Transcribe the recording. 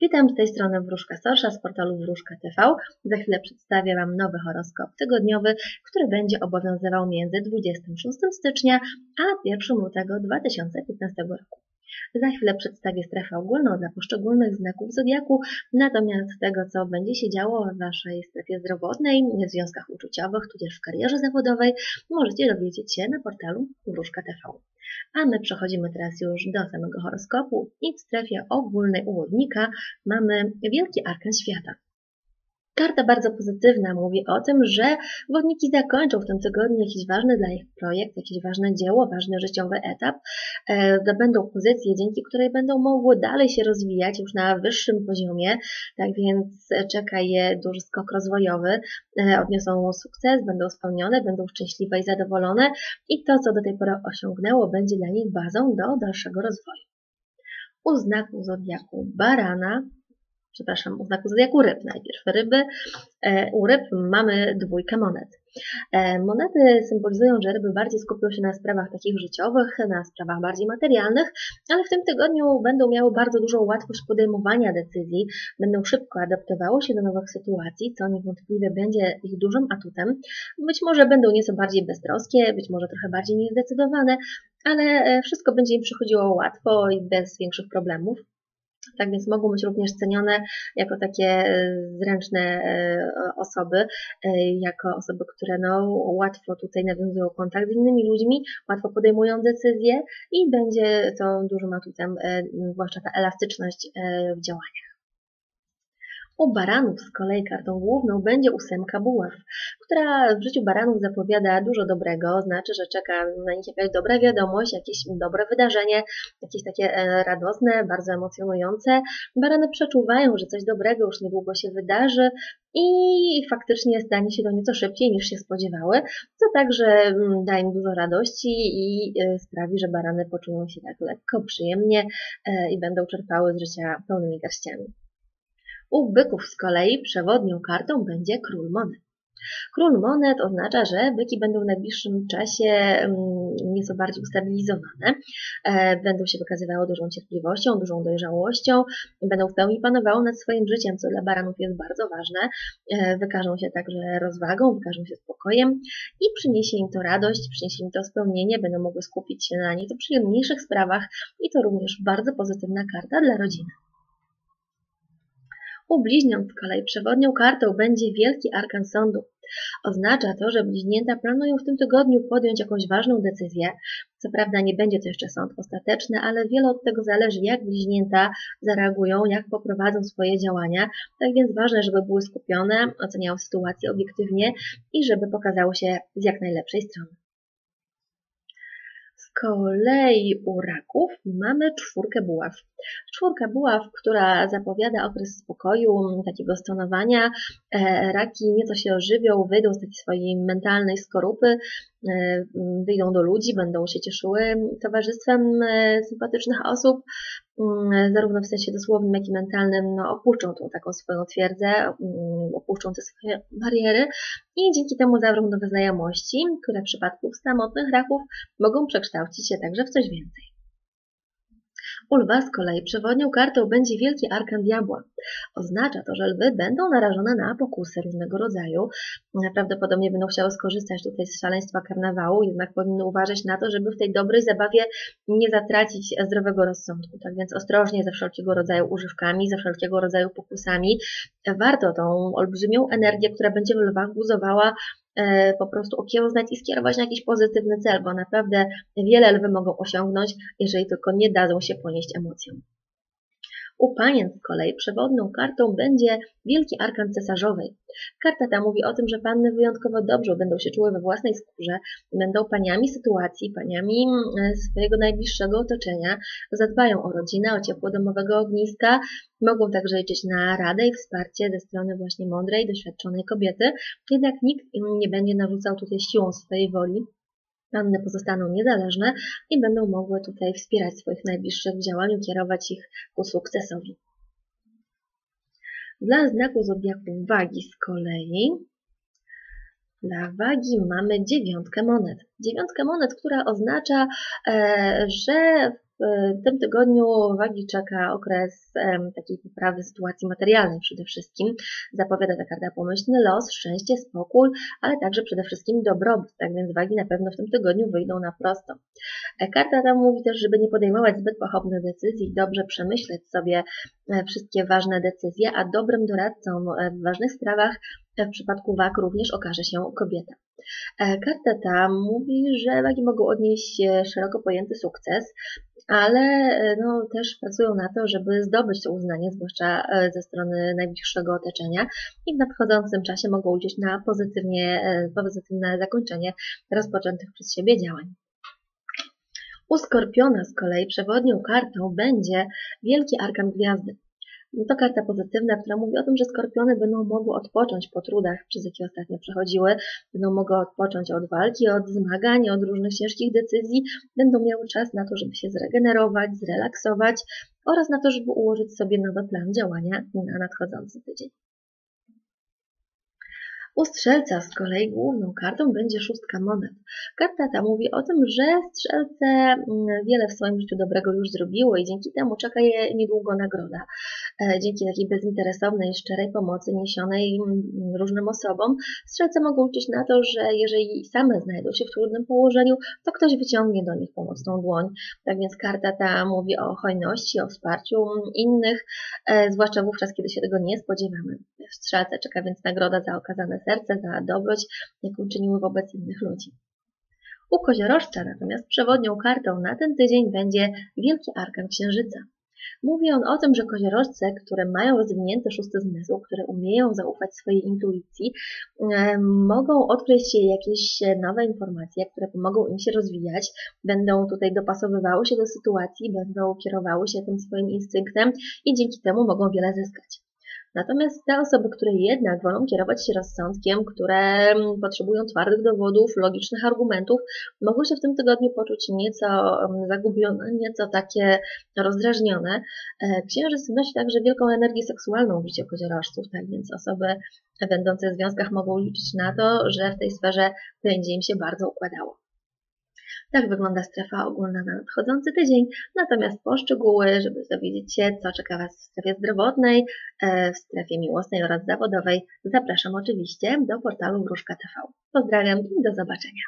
Witam z tej strony Wróżka Sosza z portalu Wróżka TV. Za chwilę przedstawię Wam nowy horoskop tygodniowy, który będzie obowiązywał między 26 stycznia a 1 lutego 2015 roku. Za chwilę przedstawię strefę ogólną dla poszczególnych znaków zodiaku, natomiast tego, co będzie się działo w Waszej strefie zdrowotnej, w związkach uczuciowych, tudzież w karierze zawodowej, możecie dowiedzieć się na portalu Wróżka TV. A my przechodzimy teraz już do samego horoskopu i w strefie ogólnej ułownika mamy Wielki Arkan Świata. Karta bardzo pozytywna mówi o tym, że wodniki zakończą w tym tygodniu jakiś ważny dla ich projekt, jakieś ważne dzieło, ważny życiowy etap, e, zdobędą pozycję, dzięki której będą mogły dalej się rozwijać już na wyższym poziomie, tak więc czeka je duży skok rozwojowy, e, odniosą sukces, będą spełnione, będą szczęśliwe i zadowolone i to, co do tej pory osiągnęło, będzie dla nich bazą do dalszego rozwoju. U znaku zodiaku barana przepraszam, u znaku zodiaku ryb najpierw. Ryby, e, u ryb mamy dwójkę monet. E, monety symbolizują, że ryby bardziej skupią się na sprawach takich życiowych, na sprawach bardziej materialnych, ale w tym tygodniu będą miały bardzo dużą łatwość podejmowania decyzji, będą szybko adaptowały się do nowych sytuacji, co niewątpliwie będzie ich dużym atutem. Być może będą nieco bardziej beztroskie, być może trochę bardziej niezdecydowane, ale e, wszystko będzie im przychodziło łatwo i bez większych problemów. Tak więc mogą być również cenione jako takie e, zręczne e, osoby, e, jako osoby, które no, łatwo tutaj nawiązują kontakt z innymi ludźmi, łatwo podejmują decyzje i będzie to dużym atutem, zwłaszcza ta elastyczność w działaniach. U baranów z kolei kartą główną będzie ósemka buław, która w życiu baranów zapowiada dużo dobrego, znaczy, że czeka na nich jakaś dobra wiadomość, jakieś dobre wydarzenie, jakieś takie e, radosne, bardzo emocjonujące. Barany przeczuwają, że coś dobrego już niedługo się wydarzy i faktycznie stanie się to nieco szybciej niż się spodziewały, co także mm, da im dużo radości i e, sprawi, że barany poczują się tak lekko, przyjemnie e, i będą czerpały z życia pełnymi garściami. U byków z kolei przewodnią kartą będzie król monet. Król monet oznacza, że byki będą w najbliższym czasie mm, nieco bardziej ustabilizowane, e, będą się wykazywały dużą cierpliwością, dużą dojrzałością, będą w pełni panowały nad swoim życiem, co dla baranów jest bardzo ważne. E, wykażą się także rozwagą, wykażą się spokojem i przyniesie im to radość, przyniesie im to spełnienie, będą mogły skupić się na nieco przyjemniejszych sprawach i to również bardzo pozytywna karta dla rodziny. U bliźniąt z kolei przewodnią kartą będzie Wielki Arkan Sądu. Oznacza to, że bliźnięta planują w tym tygodniu podjąć jakąś ważną decyzję. Co prawda nie będzie to jeszcze sąd ostateczny, ale wiele od tego zależy, jak bliźnięta zareagują, jak poprowadzą swoje działania. Tak więc ważne, żeby były skupione, oceniały sytuację obiektywnie i żeby pokazały się z jak najlepszej strony kolei u raków mamy czwórkę buław. Czwórka buław, która zapowiada okres spokoju, takiego stonowania. E, raki nieco się ożywią, wyjdą z takiej swojej mentalnej skorupy, e, wyjdą do ludzi, będą się cieszyły towarzystwem e, sympatycznych osób, zarówno w sensie dosłownym, jak i mentalnym, no, opuszczą tą taką swoją twierdzę, mm, opuszczą te swoje bariery i dzięki temu zawrą nowe znajomości, które w przypadku samotnych raków mogą przekształcić się także w coś więcej. U lwa z kolei przewodnią kartą będzie wielki arkan diabła. Oznacza to, że lwy będą narażone na pokusy różnego rodzaju. Prawdopodobnie będą chciały skorzystać tutaj z szaleństwa karnawału, jednak powinny uważać na to, żeby w tej dobrej zabawie nie zatracić zdrowego rozsądku. Tak więc ostrożnie ze wszelkiego rodzaju używkami, ze wszelkiego rodzaju pokusami. Warto tą olbrzymią energię, która będzie w lwach buzowała, E, po prostu okiełznać i skierować na jakiś pozytywny cel, bo naprawdę wiele lwy mogą osiągnąć, jeżeli tylko nie dadzą się ponieść emocjom. U panien z kolei przewodną kartą będzie Wielki Arkan Cesarzowej. Karta ta mówi o tym, że panny wyjątkowo dobrze będą się czuły we własnej skórze, będą paniami sytuacji, paniami mm, swojego najbliższego otoczenia, zadbają o rodzinę, o ciepło domowego ogniska, mogą także liczyć na radę i wsparcie ze strony właśnie mądrej, doświadczonej kobiety, jednak nikt im nie będzie narzucał tutaj siłą swojej woli, Panny pozostaną niezależne i będą mogły tutaj wspierać swoich najbliższych w działaniu, kierować ich ku sukcesowi. Dla znaku zodiaku wagi z kolei dla wagi mamy dziewiątkę monet. Dziewiątkę monet, która oznacza, e, że W tym tygodniu wagi czeka okres takiej poprawy sytuacji materialnej przede wszystkim. Zapowiada ta karta pomyślny los, szczęście, spokój, ale także przede wszystkim dobrobyt, tak więc wagi na pewno w tym tygodniu wyjdą na prosto. E, karta ta mówi też, żeby nie podejmować zbyt pochopnych decyzji, dobrze przemyśleć sobie e, wszystkie ważne decyzje, a dobrym doradcą e, w ważnych sprawach w przypadku wag również okaże się kobieta. Karta ta mówi, że wagi mogą odnieść szeroko pojęty sukces, ale no, też pracują na to, żeby zdobyć to uznanie, zwłaszcza ze strony najbliższego otoczenia i w nadchodzącym czasie mogą liczyć na pozytywnie, pozytywne zakończenie rozpoczętych przez siebie działań. U Skorpiona z kolei przewodnią kartą będzie Wielki Arkan Gwiazdy. To karta pozytywna, która mówi o tym, że skorpiony będą mogły odpocząć po trudach, przez jakie ostatnio przechodziły, będą mogły odpocząć od walki, od zmagań, od różnych ciężkich decyzji, będą miały czas na to, żeby się zregenerować, zrelaksować oraz na to, żeby ułożyć sobie nowy plan działania na nadchodzący tydzień. U strzelca z kolei główną kartą będzie szóstka monet. Karta ta mówi o tym, że strzelce mm, wiele w swoim życiu dobrego już zrobiło i dzięki temu czeka je niedługo nagroda. E, dzięki takiej bezinteresownej, szczerej pomocy niesionej mm, różnym osobom, strzelce mogą liczyć na to, że jeżeli same znajdą się w trudnym położeniu, to ktoś wyciągnie do nich pomocną dłoń. Tak więc karta ta mówi o hojności, o wsparciu innych, e, zwłaszcza wówczas, kiedy się tego nie spodziewamy. Strzelce czeka więc nagroda za okazane serce, za dobroć, jaką czyniły wobec innych ludzi. U koziorożca natomiast przewodnią kartą na ten tydzień będzie Wielki Arkan Księżyca. Mówi on o tym, że koziorożce, które mają rozwinięty szósty zmysł, które umieją zaufać swojej intuicji, mogą odkryć jakieś nowe informacje, które pomogą im się rozwijać, będą tutaj dopasowywały się do sytuacji, będą kierowały się tym swoim instynktem i dzięki temu mogą wiele zyskać. Natomiast te osoby, które jednak wolą kierować się rozsądkiem, które mm, potrzebują twardych dowodów, logicznych argumentów, mogą się w tym tygodniu poczuć nieco mm, zagubione, nieco takie rozdrażnione. E, księżyc wnosi także wielką energię seksualną w życie koziorożców, tak więc osoby będące w związkach mogą liczyć na to, że w tej sferze będzie im się bardzo układało. Tak wygląda strefa ogólna na nadchodzący tydzień. Natomiast poszczegóły, żeby dowiedzieć się, co czeka Was w strefie zdrowotnej, e, w strefie miłosnej oraz zawodowej, zapraszam oczywiście do portalu Wróżka TV. Pozdrawiam i do zobaczenia.